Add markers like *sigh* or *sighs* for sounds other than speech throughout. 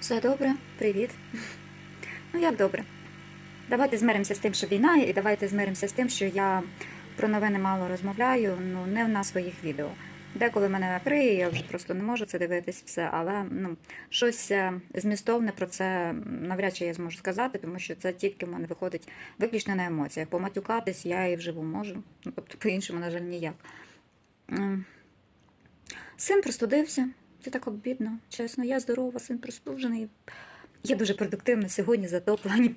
Все добре, привіт. Ну як добре? Давайте змиримося з тим, що війна, і давайте змиримося з тим, що я про новини мало розмовляю, ну не на своїх відео. Деколи мене накриє, я вже просто не можу це дивитись все, але ну щось е, змістовне про це навряд чи я зможу сказати, тому що це тільки в мене виходить виключно на емоціях. Поматюкатись я і вживу можу, ну тобто по-іншому, на жаль, ніяк. Син простудився. Це так обідно, чесно. Я здорова, син простужений. Я дуже продуктивна сьогодні за в плані.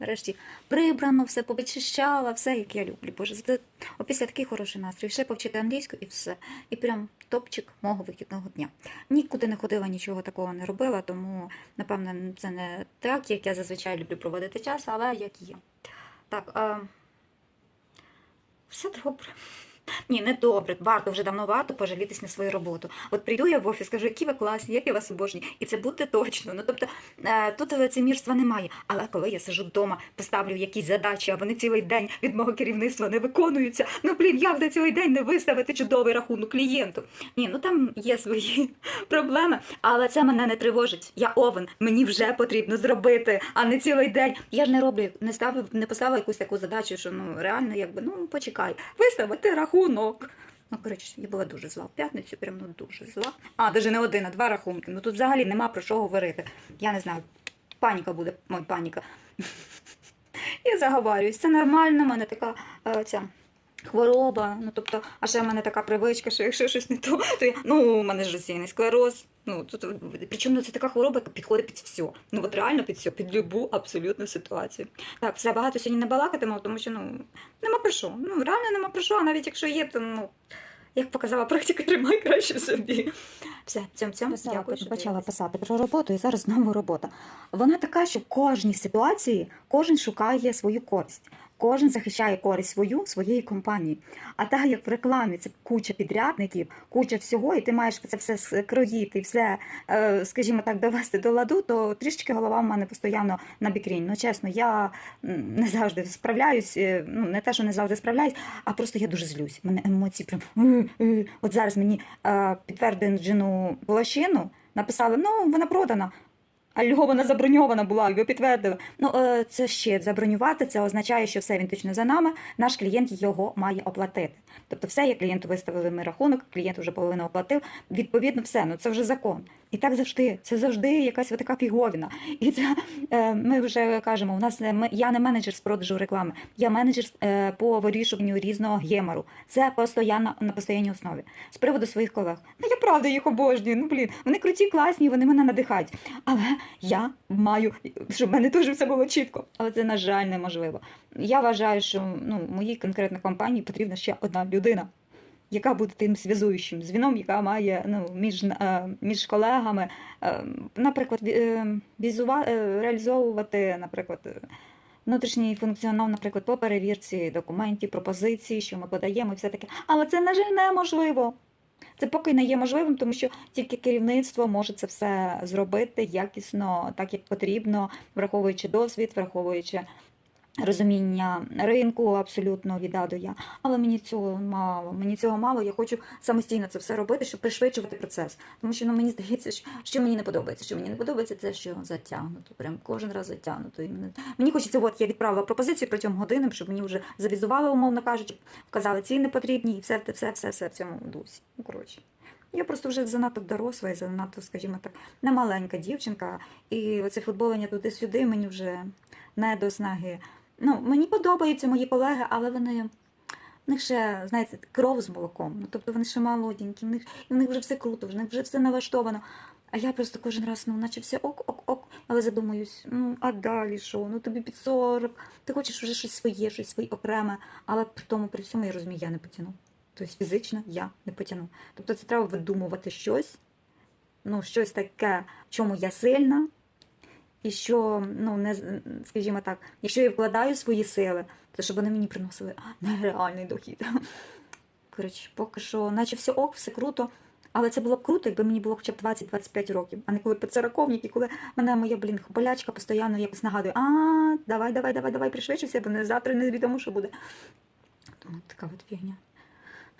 Нарешті прибрано, все повичищала, все як я люблю. Боже, це опісля такий хороший настрій. Ще повчити англійську і все. І прям топчик мого вихідного дня. Нікуди не ходила, нічого такого не робила, тому напевно це не так, як я зазвичай люблю проводити час, але як є. Так, а... все добре. Ні, не добре. Варто вже давно варто пожалітись на свою роботу. От прийду я в офіс, скажу, які ви класні, як я вас обожнюю. І це буде точно. Ну тобто е, тут лицемірства немає. Але коли я сижу вдома, поставлю якісь задачі, а вони цілий день від мого керівництва не виконуються. Ну блін, як за цілий день не виставити чудовий рахунок клієнту? Ні, ну там є свої *laughs* проблеми, але це мене не тривожить. Я овен, мені вже потрібно зробити, а не цілий день. Я ж не роблю, не ставив, не поставила якусь таку задачу, що ну реально, якби ну почекай, виставити рахунок. Ну, коротше, я була дуже зла в п'ятницю, прям ну дуже зла. А, навіть не один, а два рахунки. Ну тут взагалі нема про що говорити. Я не знаю, паніка буде, ой, паніка. *laughs* Я заговарююсь, це нормально, в мене така е, ця. Хвороба, ну тобто, а ще в мене така привичка, що якщо щось не то, то я, ну, у мене ж російний склероз. Ну, тут, причому це така хвороба, яка підходить під все. Ну, от реально під все, під любу абсолютну ситуацію. Так, все багато сьогодні не балакатиму, тому що ну, нема про що. Ну, реально нема про що, а навіть якщо є, то ну, як показала практика, тримай краще собі. Все, цьому цьому Писала, дякую. що почала писати про роботу, і зараз знову робота. Вона така, що в кожній ситуації кожен шукає свою користь. Кожен захищає користь свою своєї компанії. А так як в рекламі це куча підрядників, куча всього, і ти маєш це все скроїти, все, е, скажімо так, довести до ладу, то трішечки голова в мене постійно на бікрінь. Ну чесно, я не завжди справляюсь. е, Ну не те, що не завжди справляюсь, а просто я дуже злюсь. Мене емоції прям. «Е, е». От зараз мені підтверджену площину написали: ну вона продана. А його вона заброньована була, ви підтвердили. Ну е, це ще забронювати. Це означає, що все він точно за нами. Наш клієнт його має оплатити. Тобто, все, як клієнту виставили ми рахунок, клієнт вже половину оплатив. Відповідно, все, ну це вже закон. І так завжди. Це завжди якась така фіговіна. І це е, ми вже кажемо. У нас ми, я не менеджер з продажу реклами, я менеджер е, по вирішуванню різного гемору. Це постійно на постійній основі. З приводу своїх колег. Ну я правда їх обожнюю. Ну блін, вони круті, класні, вони мене надихають. Але я маю, щоб в мене теж все було чітко. Але це, на жаль, неможливо. Я вважаю, що ну, моїй конкретно компанії потрібна ще одна людина, яка буде тим зв'язуючим звіном, яка має ну, між, е, між колегами, е, наприклад, е, візува, реалізовувати, наприклад. Внутрішній функціонал, наприклад, по перевірці документів, пропозицій, що ми подаємо, і все таке. Але це, на жаль, неможливо. Це поки не є можливим, тому що тільки керівництво може це все зробити якісно, так як потрібно, враховуючи досвід, враховуючи розуміння ринку абсолютно від А до Я. Але мені цього мало. Мені цього мало. Я хочу самостійно це все робити, щоб пришвидшувати процес. Тому що ну, мені здається, що, мені не подобається. Що мені не подобається, це що затягнуто. Прям кожен раз затягнуто. І мене... Мені хочеться, от я відправила пропозицію протягом години, щоб мені вже завізували, умовно кажучи, вказали ціни потрібні і все, все, все, все в цьому дусі. Ну, коротше. Я просто вже занадто доросла і занадто, скажімо так, не маленька дівчинка. І оце футболення туди-сюди мені вже не до снаги. Ну, мені подобаються мої колеги, але вони. В них ще, знаєте, кров з молоком. Ну, тобто вони ще молоденькі, в них, в них вже все круто, в них вже все налаштовано. А я просто кожен раз, ну, наче все ок, ок, ок. Але задумуюсь, ну а далі що? Ну тобі під 40, ти хочеш вже щось своє, щось своє окреме, але при тому, при всьому я розумію, я не потягну. Тобто фізично я не потягну. Тобто це треба видумувати щось, ну, щось таке, в чому я сильна, і що, ну, не, скажімо так, якщо я вкладаю свої сили, то щоб вони мені приносили нереальний дохід. *laughs* Коротше, поки що, наче все ок, все круто. Але це було б круто, якби мені було хоча б 20-25 років, а не коли під сороковник, коли мене моя, блін, болячка постійно якось нагадує, а, давай, давай, давай, давай, пришвидшуйся, бо не завтра не відомо, що буде. Тому така от фігня.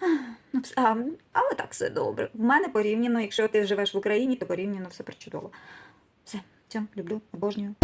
*sighs* Ну, а, але так все добре. В мене порівняно, якщо ти живеш в Україні, то порівняно все причудово. Все, цьому люблю, обожнюю.